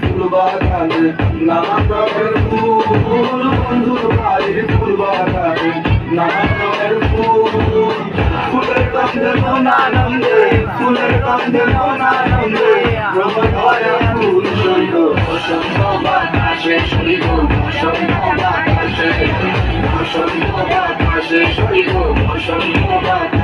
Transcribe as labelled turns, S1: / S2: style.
S1: ফুল বাগানে নানা রঙের ফুল বন্ধুর বাড়ির ফুল বাগানে নানা রঙের ফুল। ফুলের গন্ধে মন আনন্দে ফুলের গন্ধে মন আনন্দে রোমন ভরা ফুল সইল বসন্ত বাতাসে সইল বসন্ত বাতাসে বসন্ত বাতাসে সইল বসন্ত বাতাসে।